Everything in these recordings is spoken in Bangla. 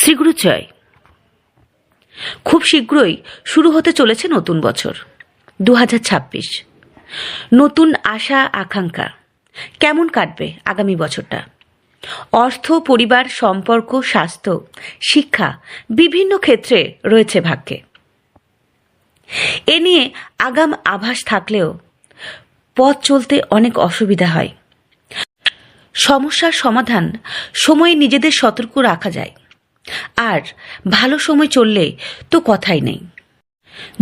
শ্রীগুরু জয় খুব শীঘ্রই শুরু হতে চলেছে নতুন বছর দু হাজার ছাব্বিশ। নতুন আশা, আকাঙ্ক্ষা, কেমন কাটবে আগামী বছরটা? অর্থ, পরিবার, সম্পর্ক, স্বাস্থ্য, শিক্ষা, বিভিন্ন ক্ষেত্রে রয়েছে ভাগ্যে। এ নিয়ে আগাম আভাস থাকলেও পথ চলতে অনেক অসুবিধা হয়। সমস্যার সমাধান সময়ে নিজেদের সতর্ক রাখা যায়। আর ভালো সময় চললে তো কথাই নেই।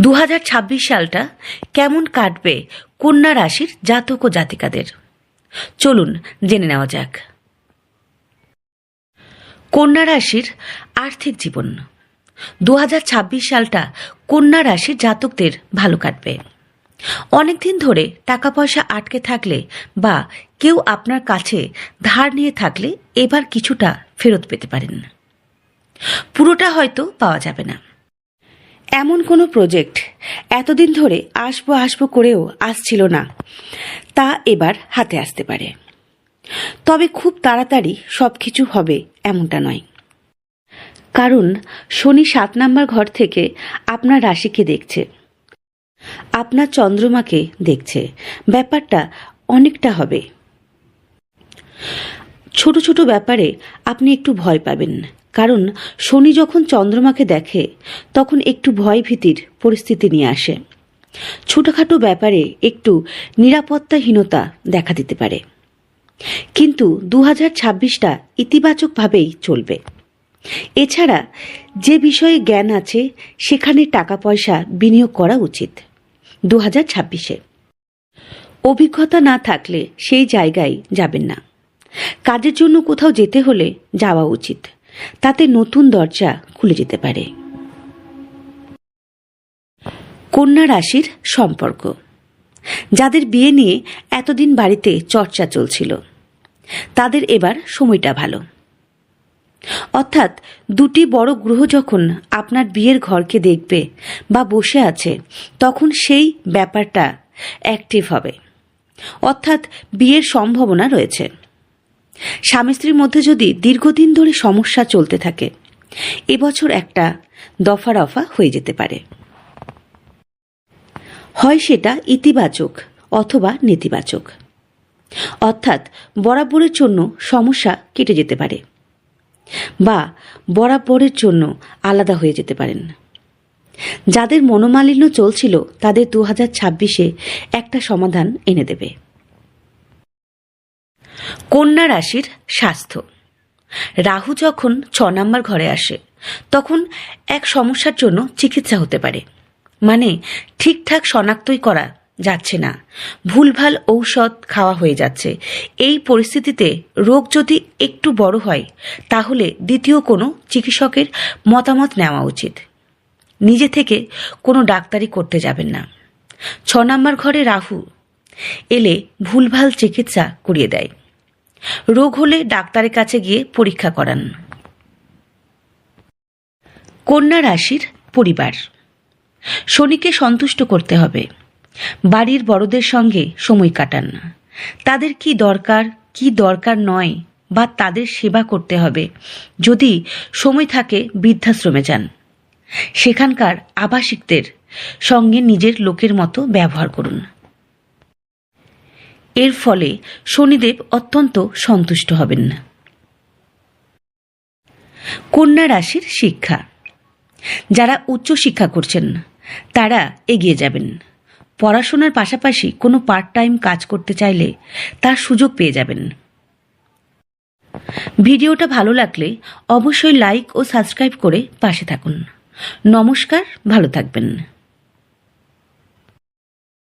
দু হাজার ছাব্বিশ সালটা কেমন কাটবে কন্যা রাশির জাতক ও জাতিকাদের? চলুন জেনে নেওয়া যাক। কন্যা রাশির আর্থিক জীবন। দু হাজার ছাব্বিশ সালটা কন্যা রাশির জাতকদের ভালো কাটবে। অনেকদিন ধরে টাকা পয়সা আটকে থাকলে বা কেউ আপনার কাছে ধার নিয়ে থাকলে এবার কিছুটা ফেরত পেতে পারেন। পুরোটা হয়তো পাওয়া যাবে না। এমন কোনো প্রজেক্ট এতদিন ধরে আসব আসব করেও আসছিল না। তা এবার হাতে আসতে পারে। তবে খুব তাড়াতাড়ি সব কিছু হবে এমনটা নয়। কারণ শনি সাত নাম্বার ঘর থেকে আপনার রাশিকে দেখছে। আপনার চন্দ্রমাকে দেখছে। ব্যাপারটা অনেকটা হবে। ছোট ছোট ব্যাপারে আপনি একটু ভয় পাবেন। কারণ শনি যখন চন্দ্রমাকে দেখে, তখন একটু ভয় ভীতির পরিস্থিতি নিয়ে আসে। ছোটখাটো ব্যাপারে একটু নিরাপত্তাহীনতা দেখা দিতে পারে। কিন্তু দু হাজার ছাব্বিশটা ইতিবাচকভাবেই চলবে। এছাড়া যে বিষয়ে জ্ঞান আছে, সেখানে টাকা পয়সা বিনিয়োগ করা উচিত দু হাজার ছাব্বিশে। অভিজ্ঞতা না থাকলে সেই জায়গায় যাবেন না। কাজের জন্য কোথাও যেতে হলে যাওয়া উচিত। তাতে নতুন দরজা খুলে যেতে পারে। কন্যা রাশির সম্পর্ক। যাদের বিয়ে নিয়ে এতদিন বাড়িতে চর্চা চলছিল, তাদের এবার সময়টা ভালো। অর্থাৎ দুটি বড় গ্রহ যখন আপনার বিয়ের ঘরকে দেখবে বা বসে আছে, তখন সেই ব্যাপারটা অ্যাক্টিভ হবে। অর্থাৎ বিয়ের সম্ভাবনা রয়েছে। স্বামী স্ত্রীর মধ্যে যদি দীর্ঘদিন ধরে সমস্যা চলতে থাকে, এবছর একটা দফা রফা হয়ে যেতে পারে। হয় সেটা ইতিবাচক অথবা নেতিবাচক। অর্থাৎ বরাবরের জন্য সমস্যা কেটে যেতে পারে বা বরাবরের জন্য আলাদা হয়ে যেতে পারেন। যাদের মনোমালিন্য চলছিল, তাদের দু হাজার ছাব্বিশে একটা সমাধান এনে দেবে। কন্যা রাশির স্বাস্থ্য। রাহু যখন ছ নম্বর ঘরে আসে, তখন এক সমস্যার জন্য চিকিৎসা হতে পারে। মানে ঠিকঠাক শনাক্তই করা যাচ্ছে না। ভুলভাল ঔষধ খাওয়া হয়ে যাচ্ছে। এই পরিস্থিতিতে রোগ যদি একটু বড় হয়, তাহলে দ্বিতীয় কোনো চিকিৎসকের মতামত নেওয়া উচিত। নিজে থেকে কোনো ডাক্তারি করতে যাবেন না। ছ নম্বর ঘরে রাহু এলে ভুলভাল চিকিৎসা করিয়ে দেয়। রোগ হলে ডাক্তারের কাছে গিয়ে পরীক্ষা করান। কন্যা রাশির পরিবার। শনিকে সন্তুষ্ট করতে হবে। বাড়ির বড়দের সঙ্গে সময় কাটান। তাদের কি দরকার কি দরকার নয় বা তাদের সেবা করতে হবে যদি সময় থাকে বৃদ্ধাশ্রমে যান। সেখানকার আবাসিকদের সঙ্গে নিজের লোকের মতো ব্যবহার করুন। এর ফলে শনিদেব অত্যন্ত সন্তুষ্ট হবেন। না কন্যা রাশির শিক্ষা। যারা উচ্চ শিক্ষা করছেন, তারা এগিয়ে যাবেন। পড়াশোনার পাশাপাশি কোনো পার্ট টাইম কাজ করতে চাইলে তার সুযোগ পেয়ে যাবেন। ভিডিওটা ভালো লাগলে অবশ্যই লাইক ও সাবস্ক্রাইব করে পাশে থাকুন। নমস্কার, ভালো থাকবেন।